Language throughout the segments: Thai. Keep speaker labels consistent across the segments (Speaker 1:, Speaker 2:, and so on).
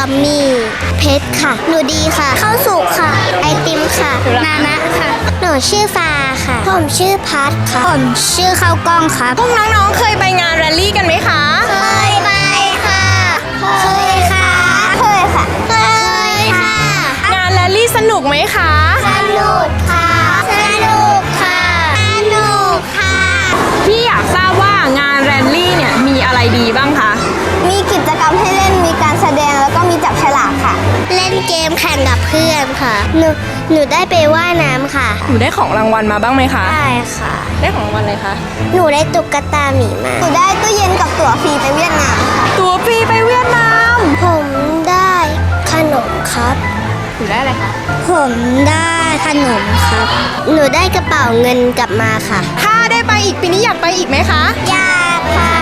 Speaker 1: กัมมี่เพชรค่ะ หนูดีค่ะ ข้าวสุกค่ะ ไอติมค่ะ นานะค่ะ หนูชื่อฟ้าค่ะ ผมชื่อพัดค่ะ ผมชื่อข้าวกล้องครับ
Speaker 2: พวกน้องๆเคยไปงานแรลลี่กันไหมคะ
Speaker 1: เคยไปค่ะ เคยค่ะ เคยค่ะ เคยค่ะ
Speaker 2: งานแรลลี่สนุกไหมคะ
Speaker 1: สนุก
Speaker 2: พื่อนค่ะ
Speaker 3: หนู
Speaker 1: หนูได้ไปว่ายน้ำค่ะ
Speaker 2: หนูได้ของรางวัลมาบ้างไหมคะ
Speaker 1: ได้ค่ะ
Speaker 2: ได้ของรางวัลอะไรคะ
Speaker 1: หนูได้ตุ๊กตาหมีมา
Speaker 3: หนูได้ตู้เย็นกับตั๋วฟรีไปเวียดนามค่ะ
Speaker 2: ตัวฟรีไปเวียดนาม
Speaker 1: ผมได้ขนมครับ
Speaker 2: หนูได้อะไรคะ
Speaker 1: ผมได้ขนมครับ หนูได้กระเป๋าเงินกลับมาค่ะ
Speaker 2: ถ้าได้ไปอีกปีนี้อยากไปอีกไหมคะ
Speaker 1: อยากค่ะ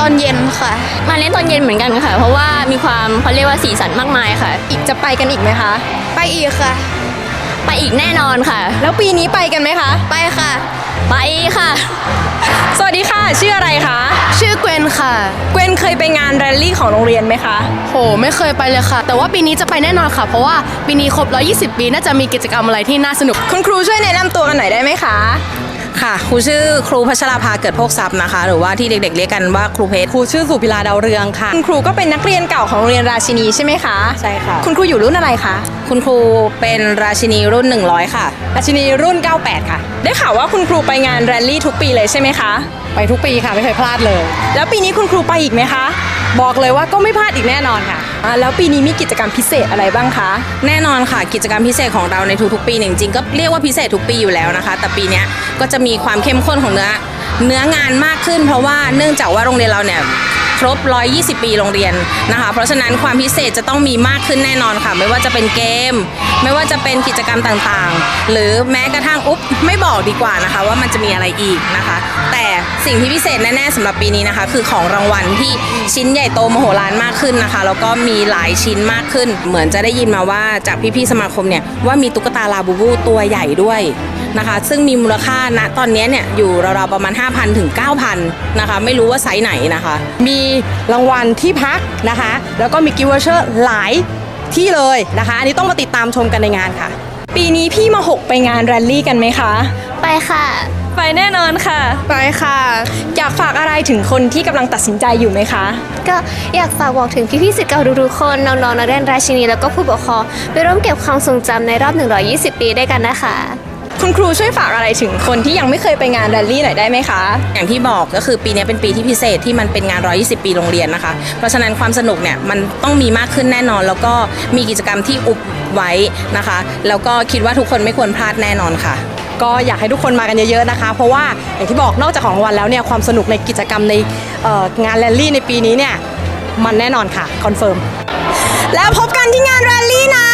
Speaker 4: ตอนเย็นค่ะ มาเลี้ยงตอนเย็นเหมือนกันค่ะ เพราะว่ามีความเขาเรียกว่าสีสันมากมายค่ะ
Speaker 2: อีกจะไปกันอีกไหมคะ
Speaker 4: ไปอีกค่ะ ไปอีกแน่นอนค่ะ
Speaker 2: แล้วปีนี้ไปกันไหมคะ
Speaker 4: ไปค่ะ ไปค่ะ
Speaker 2: สวัสดีค่ะ ชื่ออะไรคะ
Speaker 4: ชื่อเกวนค่ะ
Speaker 2: เกวนเคยไปงานแรลลี่ของโรงเรียนไหมคะ
Speaker 4: โห ไม่เคยไปเลยค่ะ แต่ว่าปีนี้จะไปแน่นอนค่ะ เพราะว่าปีนี้ครบ 120 ปี น่าจะมีกิจกรรมอะไรที่น่าสนุก
Speaker 2: คุณครูช่วยแนะนำตัวกันหน่อยได้ไหมคะ
Speaker 5: ค่ะครูชื่อครูพัชราภาเกิดโภคทรัพย์นะคะ หรือว่าที่เด็กๆเรียกกันว่าครูเพชรครูชื่อสุพิลาดาวเรืองค่ะ
Speaker 2: คุณครูก็เป็นนักเรียนเก่าของโรงเรียนราชินีใช่ไหมคะ
Speaker 5: ใช่ค่ะ
Speaker 2: คุณครูอยู่รุ่นอะไรคะ
Speaker 5: คุณครูเป็นราชินีรุ่น 100 ค่ะ
Speaker 2: ราชินีรุ่น 98 ค่ะ ได้ข่าวว่าคุณครูไปงานแรลลี่ทุกปีเลยใช่ไหมคะ
Speaker 5: ไปทุกปีค่ะ ไม่เคยพลาดเลย
Speaker 2: แล้วปีนี้คุณครูไปอีกไหมคะ
Speaker 5: บอกเลยว่าก็ไม่พลาดอีกแน่นอนค่ะ
Speaker 2: อ่าแล้วปีนี้มีกิจกรรมพิเศษอะไรบ้างคะ
Speaker 5: แน่นอนค่ะ กิจกรรมพิเศษของเราในทุกๆปีเนี่ยจริงๆก็เรียกว่าพิเศษทุกปีอยู่แล้วนะคะ แต่ปีเนี้ยก็จะมีความเข้มข้นของเนื้อเนื้องานมากขึ้น เพราะว่าเนื่องจากว่าโรงเรียนเราเนี่ยครบ 120 ปีโรงเรียนนะคะ เพราะฉะนั้นความพิเศษจะต้องมีมากขึ้นแน่นอนค่ะ ไม่ว่าจะเป็นเกม ไม่ว่าจะเป็นกิจกรรมต่างๆ หรือแม้กระทั่งอุ๊บไม่บอกดีกว่านะคะ ว่ามันจะมีอะไรอีกนะคะ แต่สิ่งที่พิเศษแน่ๆสำหรับปีนี้นะคะ คือของรางวัลที่ชิ้นใหญ่โตมโหฬารมากขึ้นนะคะแล้วก็มีหลายชิ้นมากขึ้น เหมือนจะได้ยินมาว่าจากพี่ๆสมาคมเนี่ยว่ามีตุ๊กตาลาบูบูตัวใหญ่ด้วยนะคะซึ่งมีมูลค่าณตอนนี้เนี่ยอยู่ราวๆประมาณ 5,000 ถึง 9,000 นะคะไม่รู้ว่าไซส์ไหนนะคะ
Speaker 6: มีรางวัลที่พักนะคะ แล้วก็มีกิฟต์วอเชอร์หลาย ที่เลยนะคะ อันนี้ต้องมาติดตามชมกันในงานค่ะ
Speaker 2: ปีนี้พี่มาหกไปงานแรลลี่กันไหมคะ
Speaker 1: ไปค่ะ
Speaker 4: ไปแน่นอนค่ะ
Speaker 2: ไปค่ะ อยากฝากอะไรถึงคนที่กำลังตัดสินใจอยู่ไหมคะ
Speaker 4: ก็อยากฝากบอกถึงพี่ๆสิทธิ์เก่าทุกๆคนน้องๆนักเรียนราชินีแล้วก็ผู้ปกครองไปร่วมเก็บความทรงจำในรอบ 120 ปีด้วยกันนะคะ
Speaker 2: คุณครูช่วยฝากอะไรถึงคนที่ยังไม่เคยไปงานแรลลี่หน่อยได้ไหมคะ
Speaker 5: อย่างที่บอกก็คือปีนี้เป็นปีที่พิเศษที่มันเป็นงาน 120 ปีโรงเรียนนะคะ เพราะฉะนั้นความสนุกเนี่ยมันต้องมีมากขึ้นแน่นอน แล้วก็มีกิจกรรมที่อุบไว้นะคะ แล้วก็คิดว่าทุกคนไม่ควรพลาดแน่นอนค่ะ
Speaker 6: ก็อยากให้ทุกคนมากันเยอะๆนะคะ เพราะว่าอย่างที่บอกนอกจากของรางวัลแล้วเนี่ยความสนุกในกิจกรรมในเอ่องานแรลลี่ในปีนี้เนี่ยมันแน่นอนค่ะคอนเฟิร์ม
Speaker 2: แล้วพบกันที่งานแรลลี่นะ